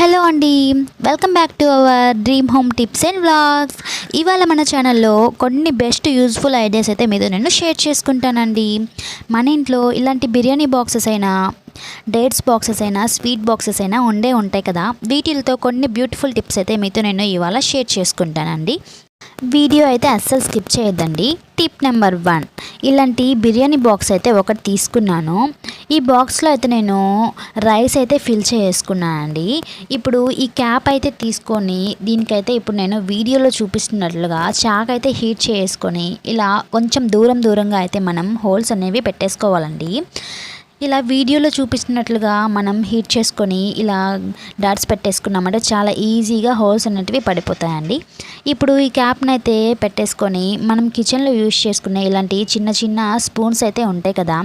Hello అండి. Welcome back to our dream home tips and vlogs ఇవాళ మన ఛానల్లో కొన్ని బెస్ట్ యూజ్ఫుల్ ఐడియాస్ అయితే మీతో నేను షేర్ చేసుకుంటానండి. మన ఇంట్లో ఇలాంటి బిర్యానీ బాక్సెస్ అయినా డేట్స్ బాక్సెస్ అయినా స్వీట్ బాక్సెస్ అయినా ఉండే ఉంటాయి కదా. వీటితో కొన్ని బ్యూటిఫుల్ టిప్స్ అయితే మీతో నేను ఇవాళ షేర్ చేసుకుంటానండి. వీడియో అయితే అస్సలు స్కిప్ చేయొద్దండి. టిప్ నెంబర్ వన్ ఇలాంటి బిర్యానీ బాక్స్ అయితే ఒకటి తీసుకున్నాను. ఈ బాక్స్లో అయితే నేను రైస్ అయితే ఫిల్ చేసుకున్నానండి ఇప్పుడు ఈ క్యాప్ అయితే తీసుకొని దీనికైతే ఇప్పుడు నేను వీడియోలో చూపిస్తున్నట్లుగా చాక్ అయితే హీట్ చేసుకొని ఇలా కొంచెం దూరం దూరంగా అయితే మనం హోల్స్ అనేవి పెట్టేసుకోవాలండి. ఇలా వీడియోలో చూపిస్తున్నట్లుగా మనం హీట్ చేసుకొని ఇలా డాట్స్ పెట్టేసుకున్నామంటే చాలా ఈజీగా హోల్స్ అనేటివి పడిపోతాయండి. ఇప్పుడు ఈ క్యాప్ని అయితే పెట్టేసుకొని మనం కిచెన్లో యూజ్ చేసుకునే ఇలాంటి చిన్న చిన్న స్పూన్స్ అయితే ఉంటాయి కదా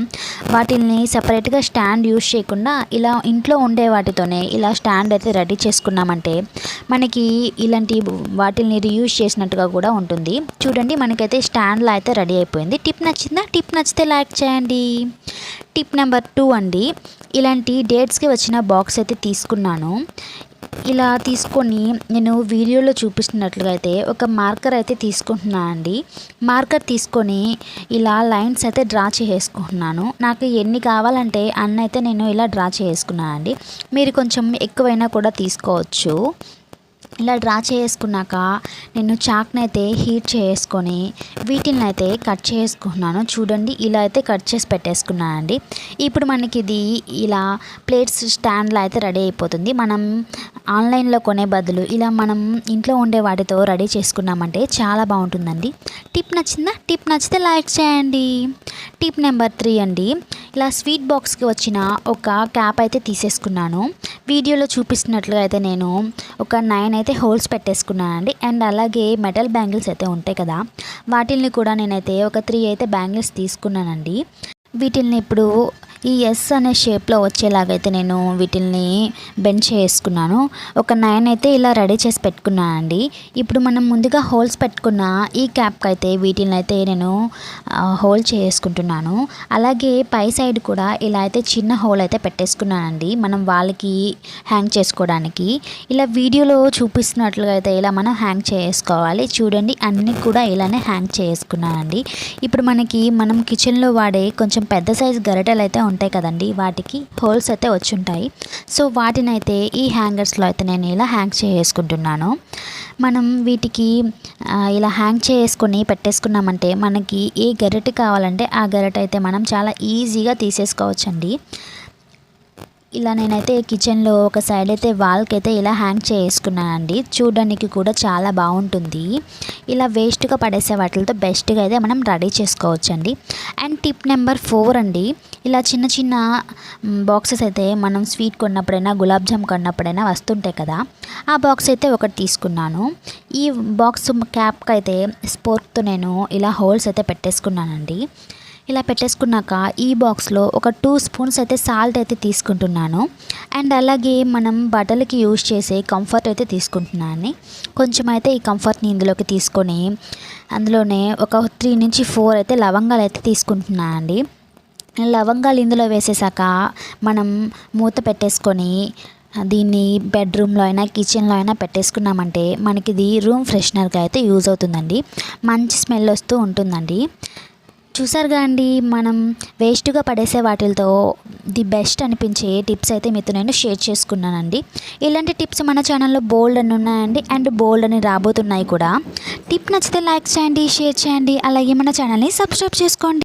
వాటిని సపరేట్గా స్టాండ్ యూజ్ చేయకుండా ఇలా ఇంట్లో ఉండే వాటితోనే ఇలా స్టాండ్ అయితే రెడీ చేసుకున్నామంటే మనకి ఇలాంటి వాటిని రీయూజ్ చేసినట్టుగా కూడా ఉంటుంది. చూడండి మనకైతే స్టాండ్లో అయితే రెడీ అయిపోయింది. టిప్ నచ్చిందా? టిప్ నచ్చితే లైక్ చేయండి. టిప్ నెంబర్ టూ అండి. ఇలాంటి డేట్స్కి వచ్చిన బాక్స్ అయితే తీసుకున్నాను. ఇలా తీసుకొని నేను వీడియోలో చూపిస్తున్నట్లుగా అయితే ఒక మార్కర్ అయితే తీసుకుంటున్నాను అండి. మార్కర్ తీసుకొని ఇలా లైన్స్ అయితే డ్రా చేసుకుంటున్నాను నాకు ఎన్ని కావాలంటే అన్న అయితే నేను ఇలా డ్రా చేసుకున్నాను అండి. మీరు కొంచెం ఎక్కువైనా కూడా తీసుకోవచ్చు. ఇలా డ్రా చేసుకున్నాక నేను చాక్ని అయితే హీట్ చేసుకొని వీటిని అయితే కట్ చేసుకున్నాను. చూడండి ఇలా అయితే కట్ చేసి పెట్టేసుకున్నానండి. ఇప్పుడు మనకి ఇది ఇలా ప్లేట్స్ స్టాండ్లో అయితే రెడీ అయిపోతుంది. మనం ఆన్లైన్లో కొనే బదులు ఇలా మనం ఇంట్లో ఉండే వాటితో రెడీ చేసుకున్నామంటే చాలా బాగుంటుందండి. టిప్ నచ్చిందా? టిప్ నచ్చితే లైక్ చేయండి. టిప్ నెంబర్ త్రీ అండి. ఇలా స్వీట్ బాక్స్కి వచ్చిన ఒక క్యాప్ అయితే తీసేసుకున్నాను. వీడియోలో చూపిస్తున్నట్లుగా అయితే నేను ఒక నైన్ అయితే హోల్స్ పెట్టేసుకున్నానండి. అండ్ అలాగే మెటల్ బ్యాంగిల్స్ అయితే ఉంటాయి కదా. వాటిల్ని కూడా నేనైతే ఒక త్రీ అయితే బ్యాంగిల్స్ తీసుకున్నానండి. వీటిల్ని ఇప్పుడు ఈ ఎస్ అనే షేప్లో వచ్చేలాగైతే నేను వీటిల్ని బెండ్ చేసుకున్నాను. ఒక నైన్ అయితే ఇలా రెడీ చేసి పెట్టుకున్నానండి. ఇప్పుడు మనం ముందుగా హోల్స్ పెట్టుకున్న ఈ క్యాప్కి అయితే వీటిని అయితే నేను హోల్ చేసుకుంటున్నాను. అలాగే పై సైడ్ కూడా ఇలా అయితే చిన్న హోల్ అయితే పెట్టేసుకున్నానండి. మనం వాళ్ళకి హ్యాంగ్ చేసుకోవడానికి. ఇలా వీడియోలో చూపిస్తున్నట్లుగా అయితే ఇలా మనం హ్యాంగ్ చేసుకోవాలి. చూడండి అన్నీ కూడా ఇలానే హ్యాంగ్ చేసుకున్నానండి. ఇప్పుడు మనకి మనం కిచెన్లో వాడే కొంచెం పెద్ద సైజు గరిటెలు అయితే ఉంటాయి కదండి వాటికి హోల్స్ అయితే వచ్చి ఉంటాయి సో వాటిని అయితే ఈ హ్యాంగర్స్లో అయితే నేను ఇలా హ్యాంగ్ చేసుకుంటున్నాను. మనం వీటికి ఇలా హ్యాంగ్ చేసుకొని పెట్టేసుకున్నామంటే మనకి ఏ గరిటె కావాలంటే ఆ గరిటె అయితే మనం చాలా ఈజీగా తీసేసుకోవచ్చండి. ఇలా నేనైతే కిచెన్లో ఒక సైడ్ అయితే వాల్కి అయితే ఇలా హ్యాంగ్ చేసుకున్నానండి. చూడడానికి కూడా చాలా బాగుంటుంది. ఇలా వేస్ట్గా పడేసే వాటితో బెస్ట్గా అయితే మనం రెడీ చేసుకోవచ్చండి. అండ్ టిప్ నెంబర్ ఫోర్ అండి. ఇలా చిన్న చిన్న బాక్సెస్ అయితే మనం స్వీట్ కొన్నప్పుడైనా గులాబ్ జామ్ కొన్నప్పుడైనా వస్తుంటాయి కదా. ఆ బాక్స్ అయితే ఒకటి తీసుకున్నాను. ఈ బాక్స్ క్యాప్కి అయితే స్పోర్క్తో నేను ఇలా హోల్స్ అయితే పెట్టేసుకున్నానండి. ఇలా పెట్టేసుకున్నాక ఈ బాక్స్లో ఒక టూ స్పూన్స్ అయితే సాల్ట్ అయితే తీసుకుంటున్నాను. అండ్ అలాగే మనం బట్టలకి యూజ్ చేసే కంఫర్ట్ అయితే తీసుకుంటున్నాను. కొంచెం అయితే ఈ కంఫర్ట్ని ఇందులోకి తీసుకొని అందులోనే ఒక త్రీ నుంచి ఫోర్ అయితే లవంగాలు అయితే తీసుకుంటున్నాను అండి లవంగాలు ఇందులో వేసేసాక మనం మూత పెట్టేసుకొని దీన్ని బెడ్రూమ్లో అయినా కిచెన్లో అయినా పెట్టేసుకున్నామంటే మనకి ఇది రూమ్ ఫ్రెషనర్గా అయితే యూజ్ అవుతుందండి. మంచి స్మెల్ వస్తూ ఉంటుందండి. చూసారుగా అండి మనం వేస్ట్గా పడేసే వాటితో ది బెస్ట్ అనిపించే టిప్స్ అయితే మీతో నేను షేర్ చేసుకున్నానండి. ఇలాంటి టిప్స్ మన ఛానల్లో బోల్డ్ అని ఉన్నాయండి అండ్ బోల్డ్ అని రాబోతున్నాయి కూడా. టిప్ నచ్చితే లైక్ చేయండి షేర్ చేయండి అలాగే మన ఛానల్ని సబ్స్క్రైబ్ చేసుకోండి.